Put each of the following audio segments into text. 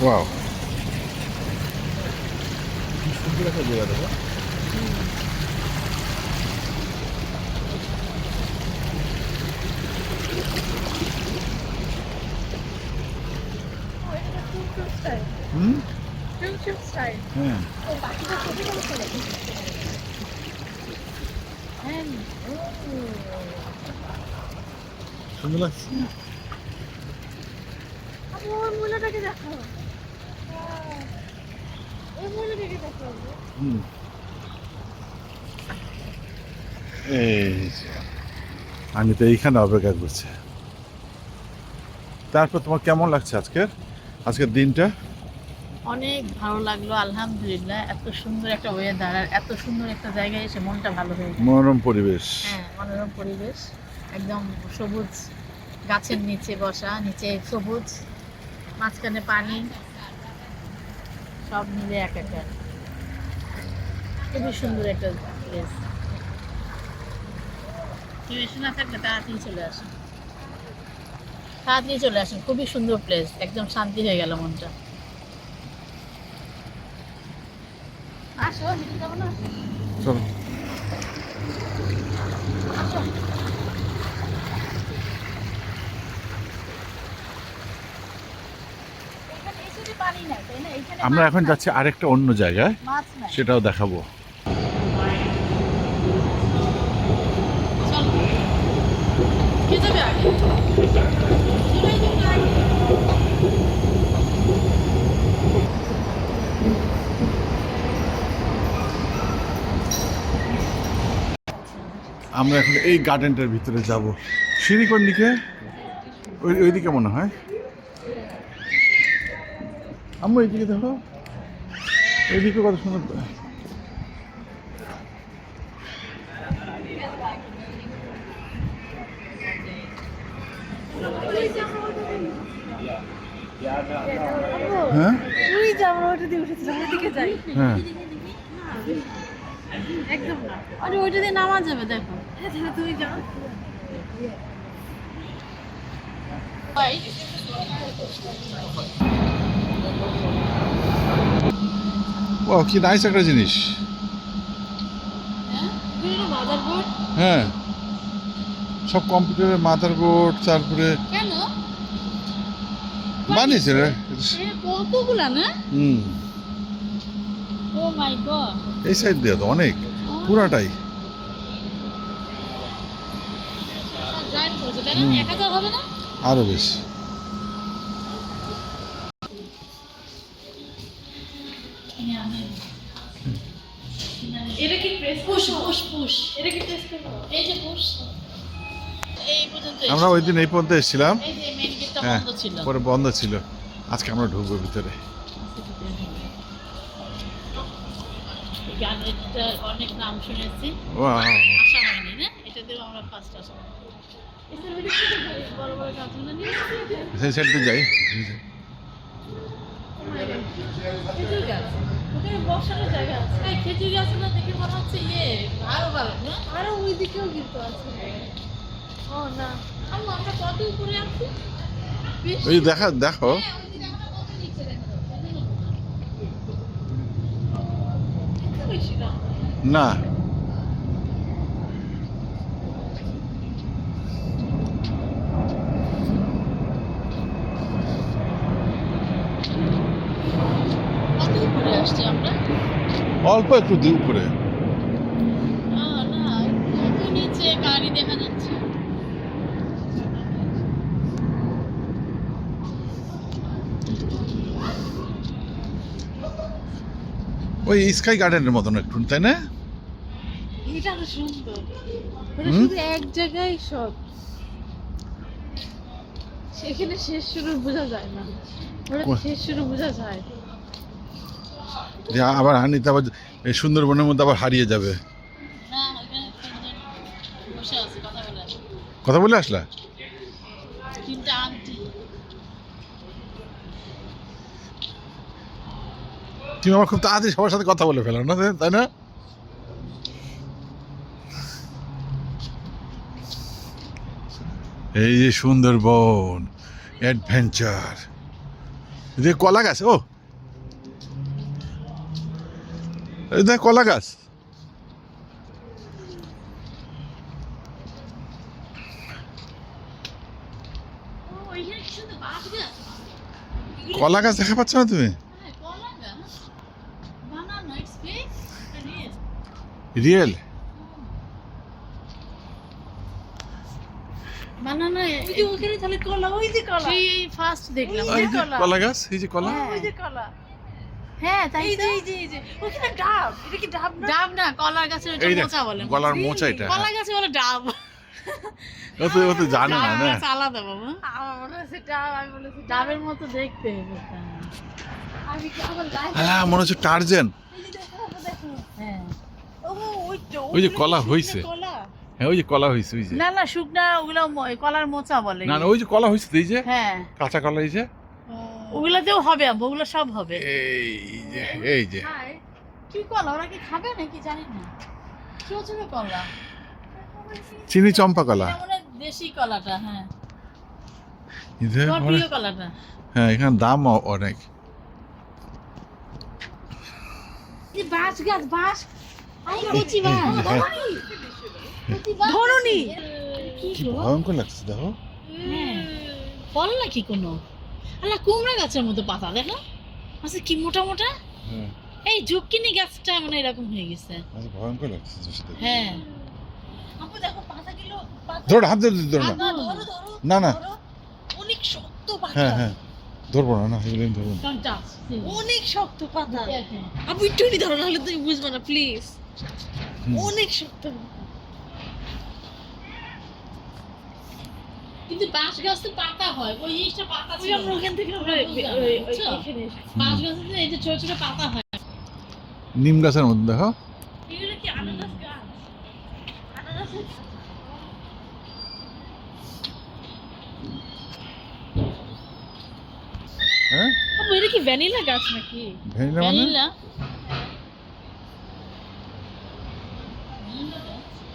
Wow সুন্দর একটা জায়গা দেখো হুম হ্যাঁ সুন্দর লাগছে মহিলাটাকে দেখো দেখো হুম এই আমি তো এইখানে অপেক্ষা করছি। তারপর তোমার কেমন লাগছে আজকের? আজকের দিনটা? অনেক ভালো লাগল আলহামদুলিল্লাহ। এত সুন্দর একটা ওয়েদার আর এত সুন্দর একটা জায়গায় এসে মনটা ভালো হয়ে যায় মনোরম পরিবেশ। হ্যাঁ মনোরম পরিবেশ। একদম সবুজ গাছের নিচে বসা নিচে সবুজ মাঝখানে পানি। সব মিলে এক একটা। খুবই সুন্দর একটা প্লেস কেউ না থাকলে তাড়াতাড়ি চলে আসেন তাড়াতাড়ি চলে আসেন খুবই সুন্দর প্লেস একদম শান্তি হয়ে গেল মনটা। আসো যাব না? চলো। এখানে এসে যে পানি নাই তাই না এখানে আমরা এখন। যাচ্ছি আরেকটা অন্য জায়গায় সেটাও দেখাবো। আমরা এখন এই গার্ডেনটার ভিতরে যাব। সিঁড়ি কোন দিকে? ওই ওইদিকে মনে হয়। আমরা এইদিকে দেখো। এইদিকে কত সুন্দর। হ্যাঁ? যে আমরা ওইটা দিয়ে উঠেছিলাম ওইদিকে যাই হ্যাঁ। একদম না আরে ওইটা দিয়ে নামা যাবে দেখো। হ্যাঁ তাহলে তুমি যাও। ও কি নাইস একটা জিনিস। হ্যাঁ? হ্যাঁ। সব কম্পিউটারের মাদার বোর্ড তারপরে বানিয়েছে রে। এ কতগুলা না? হুম। ও মাই গড এই সাইড দিয়ে তো অনেক পুরাটাই। হবে না? আরও বেশি। এটা কি প্রেস পুশ পুশ পুশ এটা কি প্রেস করব এই যে পুশ আমরা ওই দিন এই পর্যন্ত এসেছিলাম। হ্যাঁ বন্ধ ছিল। পরে বন্ধ ছিল। আজকে আমরা ঢুকবো ভিতরে। অনেক নাম শুনেছি! হয়নি না? আমরা ফার্স্ট আসা যাই, সেই সাইডে গাছ। ওখানে বসার জায়গা আছে। এই খেজুর গাছগুলো দেখে মনে হচ্ছে ইয়ে আরও ভালো না? আরও ওই দিকেও কিন্তু আছে। ও না। আমি আমরা কত উপরে আছি? ওই দেখা দেখো। হ্যাঁ, না। না কত উপরে আসছি আমরা অল্প একটু উপরে ওই স্কাই গার্ডেনের মতন একটু তাই না? এটা তো সুন্দর। শুধু এক জায়গায় সব। সেখানে শেষ শুরু বোঝা যায় না। শেষ শুরু বোঝা যায়। যে আবার হানিতে আবার এই সুন্দরবনের মধ্যে আবার হারিয়ে যাবে। কথা বলে আসলা? তুমি আমার খুব তাড়াতাড়ি সবার সাথে কথা বলে ফেলো না তাই না? এই যে সুন্দরবন অ্যাডভেঞ্চার। যে কলা গাছ ও! এই দেখ কলা গাছ। কলা গাছ দেখা পাচ্ছ না তুমি? হ্যাঁ, রিয়েল কলা ওই যে কলা। সেই ফার্স্ট দেখলাম। এই গাছ এই যে কলা। হ্যাঁ। ওই যে কলা। হ্যাঁ তাই এই যে এই যে এই যে ওখানে ডাব? এটা কি ডাব না? ডাব না কলার গাছের মোচা বলে। গলার মোচা এটা কলা গাছে বলে ডাব। ও তো ও তো জানে না ডাব না আলাদা বাবা। আমার মনে হচ্ছে ডাব আমি বলেছি ডাবের মতো দেখতে এটা। কি আবার লাইভ হ্যাঁ মনে হচ্ছে টার্জেন। হ্যাঁ। ওই যে কলা হইছে। কলা। হ্যাঁ ওই যে কলা হয়েছে ওই যে। না না শুকনা ওগুলো কলার মোচা বলে। না না ওই যে কলা হয়েছে তো এই যে। হ্যাঁ। কাঁচা কলা এই যে। ওগুলোতেও হবে আম্মু, ওগুলো সব হবে। এই যে এই যে। কি কলা? ওরা কি খাবে নাকি? জানি না। ছোট ছোট কলা। চিনি চম্পা কলা। দেশি কলাটা হ্যাঁ। এই যে তোমার প্রিয় কলাটা। হ্যাঁ এখানে দাম অনেক। গাছ হ্যাঁ। কি কি? ভয়ঙ্কর লাগছে দেখো। হ্যাঁ। ফল নাকি কোনো? আল্লাহ কুমড়া গাছের মতো পাতা দেখো আচ্ছা কি মোটা মোটা? এই ঝুঁকিনি গাছটা মানে এরকম হয়ে গেছে। ভয়ঙ্কর লাগছে জিনিসটা হ্যাঁ। আপু দেখো পাতাগুলো ধরো হাত ধরে ধরো না। না, ধরো ধরো না না। অনেক শক্ত পাতা। হ্যাঁ হ্যাঁ। ধরবো না না এগুলো ধরবো না। কারণ টাচ অনেক শক্ত পাতা। আপু একটু ধরো নাহলে তুমি বুঝবে না প্লিজ অনেক শক্ত পাতা। কিন্তু বাঁশ গাছ তো পাতা হয় ওই জিনিসটা পাতা ছিল আমরা ওখান থেকে আমরা? এখানে বাঁশ গাছে এই যে ছোট ছোট পাতা হয়। নিম গাছের মধ্যে দেখো। এগুলো কি আনারস গাছ? হ্যাঁ? এটা কি ভ্যানিলা গাছ নাকি? ভ্যানিলা মানে ভ্যানিলা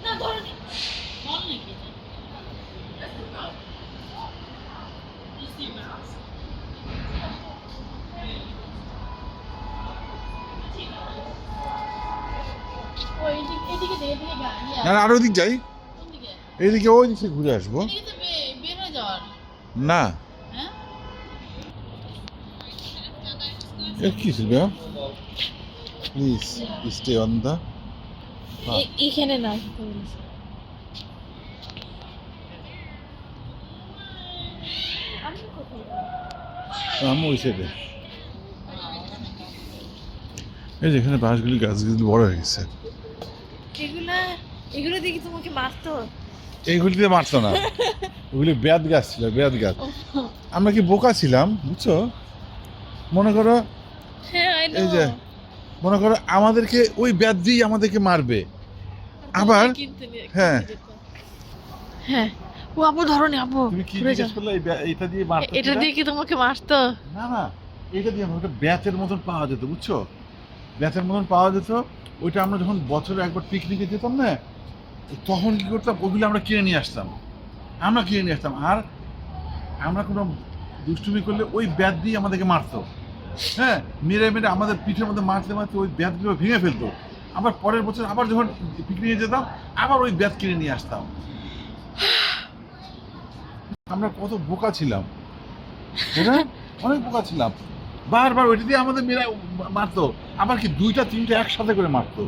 না ধরনি ফল নাকি এটা? ও, এদিকে- এদিকে দে, এদিকে গা, ইয়া, না না আরও ওদিক যাই। কোন দিকে? এইদিকে ওই দিকে ঘুরে আসব। এদিকে না? Excuse me please stay on the এখানে না আমি ওই সাইডে এই যে এখানে বাঁশগুলি গাছগুলি বড় হয়ে গেছে। এগুলো দেখি তোমাকে মারতো এইগুলিতে মারতো না। ওগুলি বেয়াদ গাছ ছিল বেয়াদ গাছ। আমরা কি বোকা ছিলাম বুঝছ? মনে করো হ্যাঁ এই যে মনে করো আমাদেরকে ওই ব্যাদ দিয়েই আমাদেরকে মারবে। আবার হ্যাঁ। হ্যাঁ। ও আপু ধরনি আপু তুমি কি জিজ্ঞেস করলে ব্যাট- এইটা দিয়ে মারতো এটা দিয়ে কি তোমাকে মারতো? না না এটা দিয়ে ওটা ব্যাচের মতন পাওয়া যেত বুঝছ? ব্যাচের মতন পাওয়া যেত, ওইটা আমরা যখন বছরে একবার পিকনিকে যেতাম না, তখন কি করতাম, ওগুলো আমরা কিনে নিয়ে আসতাম। আমরা কিনে নিয়ে আসতাম। আর আমরা কোনো দুষ্টুমি করলে ওই ব্যাট দিয়ে আমাদেরকে মারতো। হ্যাঁ মেরে মেরে আমাদের পিঠের মধ্যে মারতে মারতে ওই ব্যাটগুলো ভেঙে ফেলতো। আবার পরের বছর আবার যখন পিকনিকে যেতাম, আবার ওই ব্যাট কিনে নিয়ে আসতাম। আমরা কত বোকা ছিলাম। অনেক বোকা ছিলাম। বারবার ওইটা দিয়ে আমাদের মেয়েরা মারতো। আবার কি দুইটা তিনটা একসাথে করে মারতো।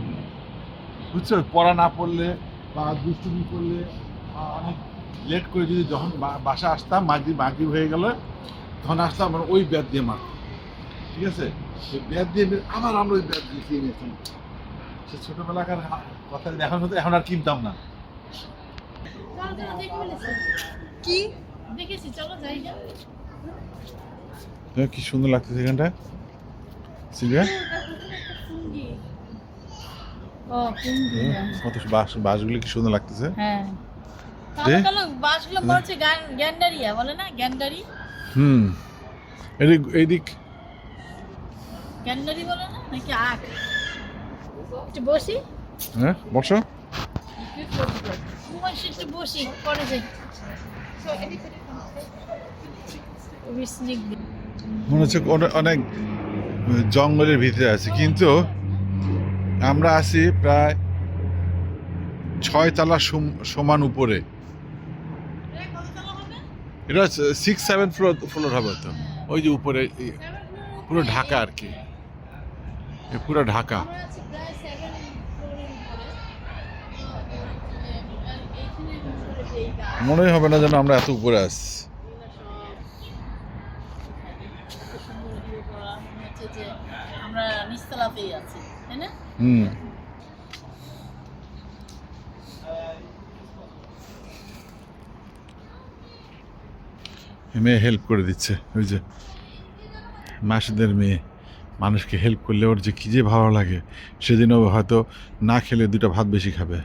বুঝছ? পড়া না পড়লে বা দুষ্টুমি করলে বা অনেক লেট করে যদি যখন বাসা আসতাম মাগরি মাগরি হয়ে গেল তখন আসতাম আমরা ওই ব্যাট দিয়ে মারতাম। ঠিক আছে? সেই ব্যাট দিয়ে আবার আমরা ওই ব্যাট দিয়ে কিনে নিতাম। সে ছোটোবেলাকার কথা এখন হতো এখন আর কিনতাম না। কি? দেখেছি চলো যাই। না কি সুন্দর লাগতেছে এখানটা। সিলভিয়া? ও কুন্ডি কত বাস বাসগুলি কি সুন্দর লাগতেছে। হ্যাঁ। গ্যান্ডারিয়া বলে না? গ্যান্ডারি? হুম। এদিক এইদিক গ্যান্ডারি বলে না? নাকি আখ? একটু বসি। হ্যাঁ বসো। তোমার একটু বসি পরে যাই। খুবই স্নিগ্ধ মনে হচ্ছে অনেক জঙ্গলের ভিতরে আছে। কিন্তু আমরা আছি প্রায় ছয় তলা সম- সমান উপরে। এটা সিক্স সেভেন ফ্লোর ফ্লোর হবে তো। ওই যে উপরে পুরো ঢাকা আর কি। পুরো ঢাকা। আছি মনেই হবে না যেন আমরা এত উপরে আসছি এগুলো সব এত সুন্দর ভিউ করা মনে হচ্ছে যে আমরা নিচতলাতেই আছি তাই না হুম মেয়ে হেল্প করে দিচ্ছে। ওই যে মাসিদের মেয়ে, মানুষকে হেল্প করলে ওর যে কী যে ভালো লাগে সেদিন ও হয়তো না খেলে দুটো ভাত বেশি খাবে।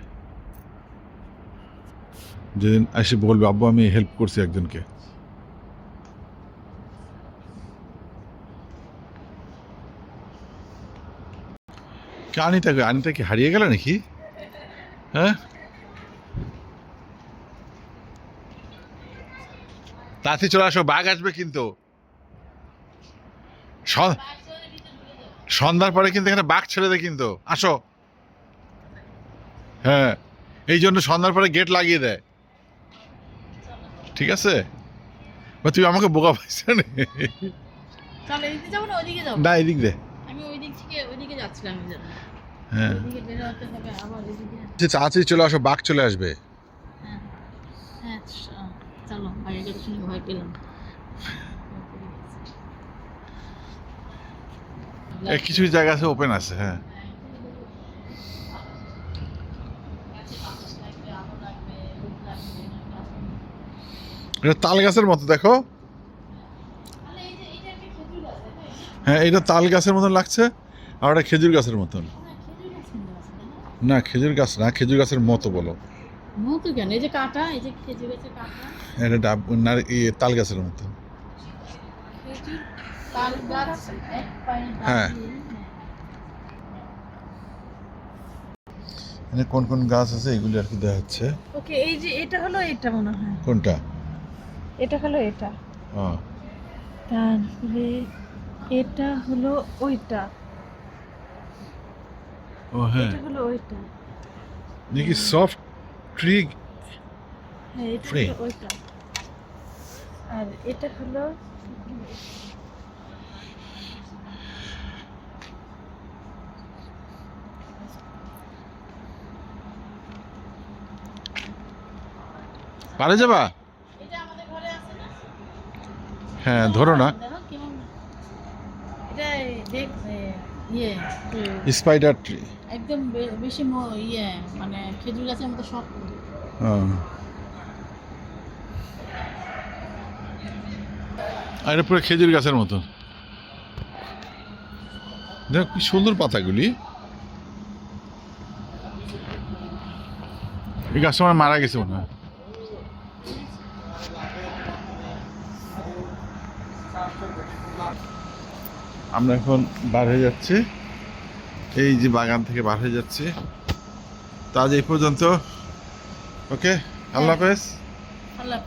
যেদিন এসে বলবে, আব্বু, আমি হেল্প করছি একজনকে। আনিতা? আনিতা কি হারিয়ে গেল নাকি? হ্যাঁ? তাড়াতাড়ি চলে আসো বাঘ আসবে কিন্তু। সন- সন্ধ্যার পরে কিন্তু এখানে বাঘ ছেড়ে দেয় কিন্তু। আসো। হ্যাঁ এই জন্য সন্ধ্যার পরে গেট লাগিয়ে দেয় ঠিক আছে? বা তুই আমাকে বোকা পাইছ না? এদিকে দে। হ্যাঁ। তাড়াতাড়ি চলে আসো বাঘ চলে আসবে হ্যাঁ হ্যাঁ চ- শুনে ভয় পেলাম কিছু জায়গা আছে ওপেন আছে হ্যাঁ এটা তাল গাছের মতো, দেখো? হ্যাঁ এটা তাল গাছের মতন লাগছে, আর ওটা খেজুর গাছের মতন? না, খেজুর গাছ না, খেজুর গাছের মতো বলো মতো কেন? এই যে কাটা এই যে খেজুর গাছের কাটা। এটা ডাব না তাল গাছের মতো। খেজুর তাল গাছ এক পায়ে হ্যাঁ। এখানে কোন কোন গাছ আছে? এগুলি আর কি দেওয়া হচ্ছে ওকে এই যে এটা হলো এটা মনে হয়। কোনটা? এটা হলো এটা। ও। তারপরে এটা হলো ওইটা। ও হ্যাঁ। এটা হলো ওইটা। দেখি সফট হ্যাঁ আর এটা হলো পারে যাবা? এটা আমাদের ঘরে আছে না? হ্যাঁ ধরো না। দেখো এটা ইয়ে স্পাইডার ট্রি একদম বেশি ইয়ে মানে খেজুর গাছের মতো শক্ত আর এটা পুরো খেজুর গাছের মতো। দেখো কি সুন্দর পাতাগুলি। এই গাছটা আমার মারা গেছে মনে হয়। আমরা এখন বার হয়ে যাচ্ছি। এই যে বাগান থেকে বার হয়ে যাচ্ছি। তা আজ এই পর্যন্ত। ওকে? আল্লাহ হাফেজ। আল্লাহ।